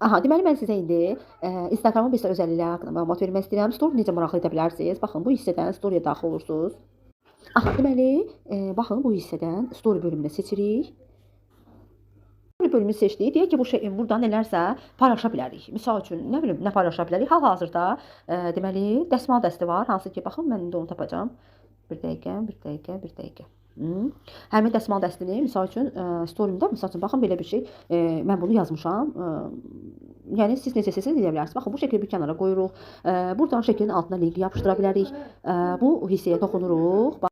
Aha, deməli mən sizə indi ə, Instagramın bir sıra özəllikləri haqqında məlumat vermək istəyirəm. Story necə maraqlı edə bilərsiniz? Baxın, bu hissədən storyya daxil olursunuz. Aha, deməli, ə, baxın bu hissədən story bölümünü seçirik. Story bölümünü seçdik. Deyək ki, bu şey burada nələrsə paylaşa bilərik. Misal üçün, nə bilim, nə paylaşa bilərik? Hal-hazırda ə, deməli, dəsmal dəsti var, hansı ki, baxın mən indi onu tapacağam. Bir dəqiqə, bir dəqiqə, bir dəqiqə. Hı. Həmin dəsmal dəstini misal üçün ə, storymdə misal üçün baxın belə bir şey ə, mən bunu yazmışam. Ə, yəni siz necə istəsəz edə bilərsiniz. Baxın bu şəkli bir kənara qoyuruq. Ə, buradan şəklin altına link yapışdıra bilərik. Ə, bu hissəyə toxunuruq. Bax-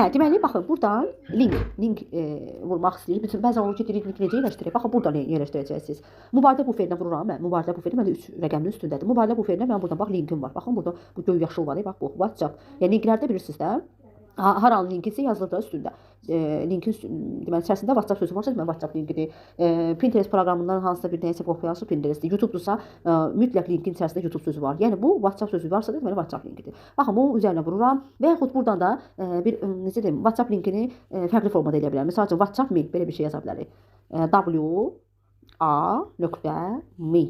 Hə, deməli baxın buradan link, link e, vurmaq istəyirik. Bütün bəzən olur ki, link necə yerləşdirək? Baxın buradan yerləşdirəcəksiniz. Mübadilə buferinə vururam mən. Mübadilə buferi məndə 3 rəqəminin üstündədir. Mübadilə buferinə mən buradan bax linkim var. Baxın burada bu göy yaşıl var, bax bu WhatsApp. Yəni linklərdə bilirsiniz də. Ha- Hər an linkisə yazılır da üstündə. E, linkin deməli içərisində WhatsApp sözü varsa, deməli WhatsApp linkidir. E, Pinterest proqramından hansısa bir nəyisə qopyası Pinterest, YouTube-dursa e, mütləq linkin içərisində YouTube sözü var. Yəni bu WhatsApp sözü varsa deməli WhatsApp linkidir. Baxın bunun üzərinə vururam və yaxud buradan da e, bir e, necə deyim, WhatsApp linkini e, fərqli formada edə bilərəm. Məsəl üçün WhatsApp me belə bir şey yaza bilərik. E, W A nöqtə me.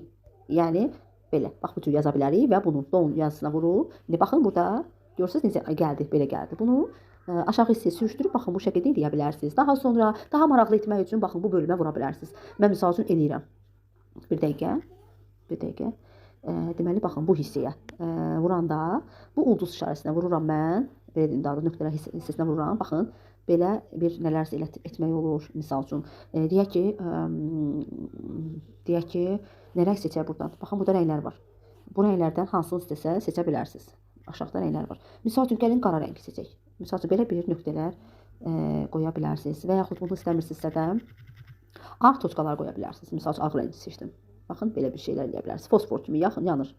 Yəni belə. Bax bu cür yaza bilərik və bunun don yazısına vurub. İndi baxın burada görürsüz necə gəldi, belə gəldi. Bunu ə, aşağı hissəyə sürüşdürüb baxın bu şəkildə eləyə bilərsiniz. Daha sonra daha maraqlı etmək üçün baxın bu bölümə vura bilərsiniz. Mən məsəl üçün eləyirəm. Bir dəqiqə. Bir dəqiqə. Ə, deməli baxın bu hissəyə ə, vuranda bu ulduz işarəsinə vururam mən. Belə deyim, daha nöqtələr hissə- hissəsinə vururam. Baxın belə bir nələrsə elə etmək olur. Məsəl üçün ə, deyək ki, ə, deyək ki, nə rəng seçək burdan. Baxın burada rənglər var. Bu rənglərdən hansını istəsə seçə bilərsiniz. Aşağıda rənglər var. Misal üçün gəlin qara rəngi seçək. Misal üçün belə bir nöqtələr ə, qoya bilərsiniz və yaxud bunu istəmirsinizsə də ağ toçkalar qoya bilərsiniz. Misal üçün ağ rəngi seçdim. Baxın belə bir şeylər eləyə bilərsiniz. Fosfor kimi yaxın yanır.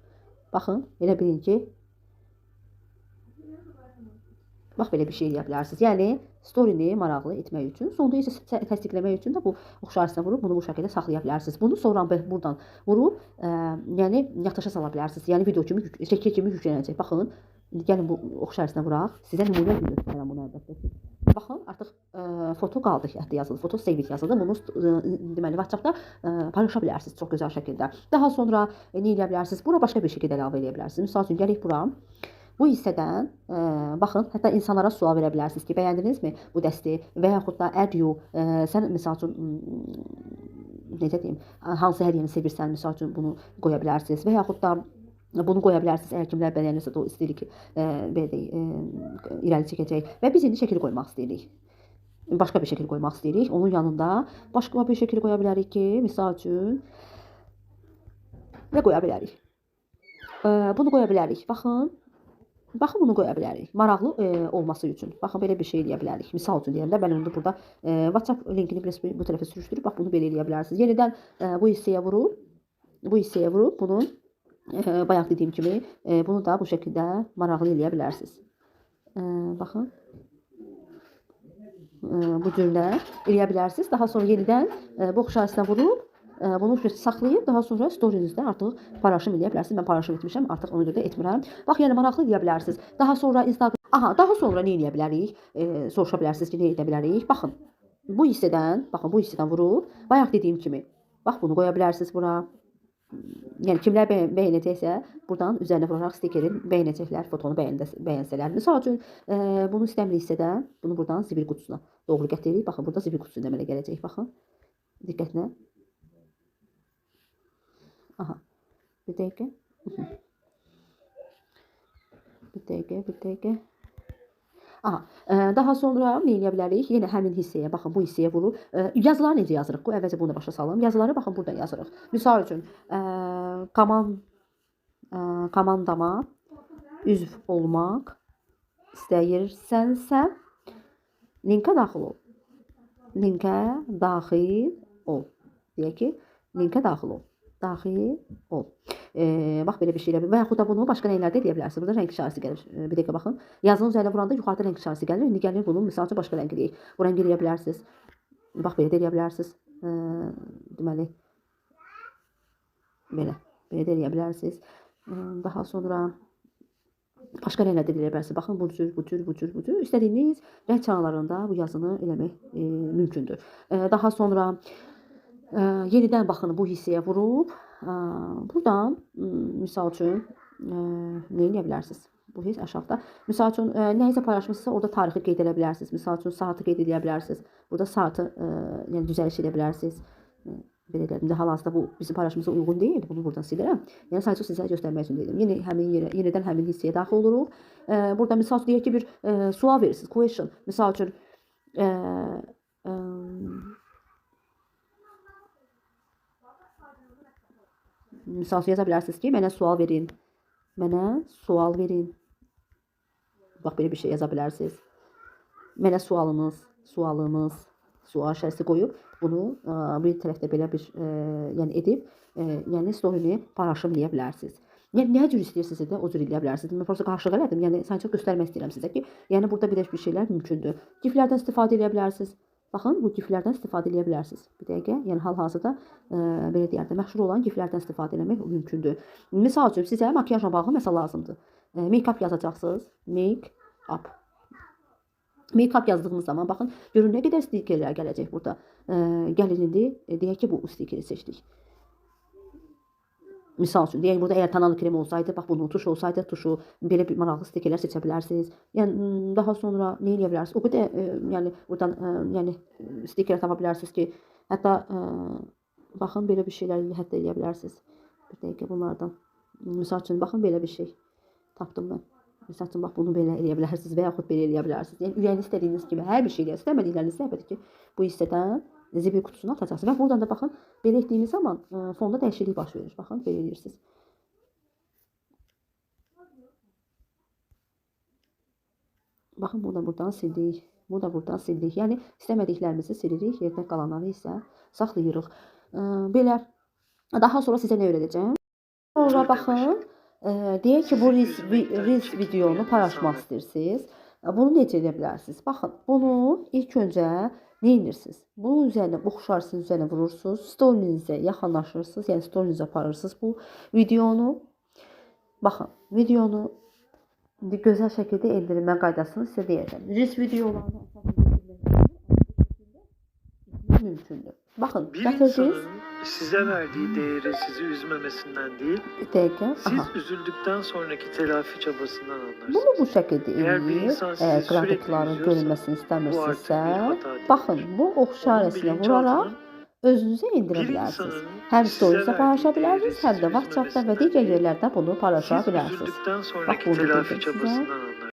Baxın, elə bilin ki Bax belə bir şey eləyə bilərsiniz. Yəni story-ni maraqlı etmək üçün, sonda isə sə- təsdiqləmək üçün də bu oxşarısına vurub bunu bu şəkildə saxlaya bilərsiniz. Bunu sonra buradan vurub, ə, yəni yaddaşa sala bilərsiniz. Yəni video kimi, şəkil kimi yüklənəcək. Baxın, indi gəlin bu oxşarısına vuraq. Sizə nümunə kimi göstərərəm bunu əlbəttə ki. Baxın, artıq ə, foto qaldı hətta yazılı. Foto save yazıldı. Bunu ə, deməli WhatsApp-da paylaşa bilərsiniz çox gözəl şəkildə. Daha sonra ə, nə edə bilərsiniz? Bura başqa bir şəkildə əlavə edə bilərsiniz. Məsəl üçün gələk bura. Bu hissədən ə, baxın, hətta insanlara sual verə bilərsiniz ki, bəyəndinizmi bu dəsti və yaxud da add you, ə, sən məsəl üçün necə deyim, hansı hədiyyəni sevirsən, məsəl üçün bunu qoya bilərsiniz və yaxud da bunu qoya bilərsiniz əgər kimlər bəyənirsə o istəyirik ki, ə, belə deyək, ə, irəli çəkəcək və biz indi şəkil qoymaq istəyirik. Başqa bir şəkil qoymaq istəyirik. Onun yanında başqa bir şəkil qoya bilərik ki, məsəl üçün nə qoya bilərik? Ə, bunu qoya bilərik. Baxın, Baxın bunu qoya bilərik. Maraqlı e, olması üçün. Baxın belə bir şey eləyə bilərik. Misal üçün deyəndə mən indi burada e, WhatsApp linkini biraz bu tərəfə sürüşdürüb bax bunu belə eləyə bilərsiniz. Yenidən e, bu hissəyə vurub bu hissəyə vurub bunu e, bayaq dediyim kimi e, bunu da bu şəkildə maraqlı eləyə bilərsiniz. E, baxın. E, bu cürlə eləyə bilərsiniz. Daha sonra yenidən e, bu oxşarısına vurub bunu bir saxlayıb daha sonra stories-də artıq paylaşım eləyə bilərsiniz. Mən paylaşım etmişəm, artıq ona görə də etmirəm. Bax, yəni maraqlı eləyə bilərsiniz. Daha sonra Instagram Aha, daha sonra nə eləyə bilərik? E, soruşa bilərsiniz ki, nə edə bilərik? Baxın. Bu hissədən, baxın bu hissədən vurub, bayaq dediyim kimi, bax bunu qoya bilərsiniz bura. Yəni kimlər bəyən, bəyənəcəksə, buradan üzərinə vuraraq stikerin bəyənəcəklər, fotonu bəyəndə, bəyənsələr. Məsəl üçün, e, bunu istəmiriksə də, bunu buradan zibil qutusuna doğru gətiririk. Baxın, burada zibil qutusu demələ gələcək. Baxın. Diqqətlə. Aha. Bir. Mhm. Bir dəqiqə, bir dəqiqə. Aha, ə, daha sonra nə edə bilərik? Yenə həmin hissəyə, baxın bu hissəyə vurub ə, yazıları necə yazırıq? Əvvəlcə bunu da başa salım. Yazıları baxın burada yazırıq. Misal üçün, ə, komand ə, komandama üzv olmaq istəyirsənsə linkə daxil ol. Linkə daxil ol. Deyək ki, linkə daxil ol. Daxil ol. E, bax belə bir şeylə və yaxud da bunu başqa rənglərdə edə bilərsiniz. Burada rəng işarəsi gəlir. E, bir dəqiqə baxın. Yazının üzərinə vuranda yuxarıda rəng işarəsi gəlir. İndi gəlir bunu məsəl üçün başqa rəng eləyək. Bu rəng eləyə bilərsiniz. Bax belə də eləyə bilərsiniz. E, deməli belə. Belə də eləyə bilərsiniz. E, daha sonra başqa rənglərdə də eləyə bilərsiniz. Baxın bu cür, bu cür, bu cür, bu cür. İstədiyiniz rəng çanlarında bu yazını eləmək e, mümkündür. E, daha sonra Ə, yenidən baxın bu hissəyə vurub, ə, burdan ım, misal üçün ə, nə edə bilərsiniz? Bu hiss aşağıda. Misal üçün ə, nəyisə paylaşmısınızsa orada tarixi qeyd edə bilərsiniz. Misal üçün saatı qeyd edə bilərsiniz. Burada saatı ə, yəni düzəliş edə bilərsiniz. Ə, Belə deyim də hal-hazırda bu bizim paylaşımımıza uyğun deyil. Bunu buradan silərəm. Yəni sadəcə sizə göstərmək üçün dedim. Yeni həmin yerə, yenidən həmin hissəyə daxil oluruq. Ə, burada misal deyək ki, bir ə, sual verirsiniz, question. Misal üçün ə, Misal üçün yaza bilərsiniz ki, mənə sual verin. Mənə sual verin. Bax belə bir şey yaza bilərsiniz. Mənə sualınız, sualınız, sual şərsi qoyub bunu ə, bir tərəfdə belə bir ə, yəni edib, ə, yəni story-ni paylaşım deyə bilərsiniz. Yəni nə cür istəyirsinizsə də o cür eləyə bilərsiniz. Mən prosta qarşılıq elədim. Yəni sadəcə göstərmək istəyirəm sizə ki, yəni burada belə bir şeylər mümkündür. Giflərdən istifadə edə bilərsiniz. Baxın, bu giflərdən istifadə edə bilərsiniz. Bir dəqiqə, yəni hal-hazırda ə, belə deyək də məşhur olan giflərdən istifadə etmək mümkündür. Məsəl üçün sizə makiyajla bağlı məsəl lazımdır. Ə, make-up yazacaqsınız. Make up. Make-up yazdığınız zaman baxın, görün nə qədər stikerlər gələcək burada. Ə, gəlin indi e, deyək ki, bu stikeri seçdik. Misal üçün, deyək burada əgər tanalı krem olsaydı, bax bunun tuş olsaydı, tuşu belə bir maraqlı stikerlər seçə bilərsiniz. Yəni daha sonra nə edə bilərsiniz? O qədər e, yəni buradan e, yəni stiker tapa bilərsiniz ki, hətta e, baxın belə bir şeylər hətta edə bilərsiniz. Bir dəqiqə bunlardan. Misal üçün baxın belə bir şey tapdım mən. Misal üçün bax bunu belə eləyə bilərsiniz və yaxud belə eləyə bilərsiniz. Yəni ürəyiniz istədiyiniz kimi hər bir şey eləyə, istəmədikləriniz səbəbdir ki, bu hissədən zibil qutusuna atacaqsınız. Və buradan da baxın, belə etdiyiniz zaman ə, fonda dəyişiklik baş verir. Baxın, belə edirsiniz. Baxın, bunu da buradan sildik. Bu da buradan sildik. Yəni istəmədiklərimizi silirik, yerdə qalanları isə saxlayırıq. Ə, belə daha sonra sizə nə öyrədəcəm? Sonra baxın, ə, deyək ki, bu vi- reels videonu paylaşmaq istəyirsiniz. Bunu necə edə bilərsiniz? Baxın, bunu ilk öncə nə edirsiniz? Bunun üzərinə oxşarsınız, üzərinə vurursunuz, storyinizə yaxınlaşırsınız, yəni storyinizə aparırsınız bu videonu. Baxın, videonu indi gözəl şəkildə endirilmə qaydasını sizə deyəcəm. Reels videolarını mümkündür. Baxın, gətirdiniz. Size verdiği değeri sizi üzmemesinden değil, dəqiqə. siz Aha. üzüldükten sonraki telafi çabasından anlarsınız. Bunu bu şəkildə eləyir. Əgər üzüyorsa, görünməsini istəmirsinizsə, baxın, bu Onun rəsmə vuraraq özünüzə endirə bilərsiniz. Həm storyinizə paylaşa bilərsiniz, həm də WhatsApp-da və digər yerlərdə bunu paylaşa bilərsiniz. sonraki bunu dedim sizə.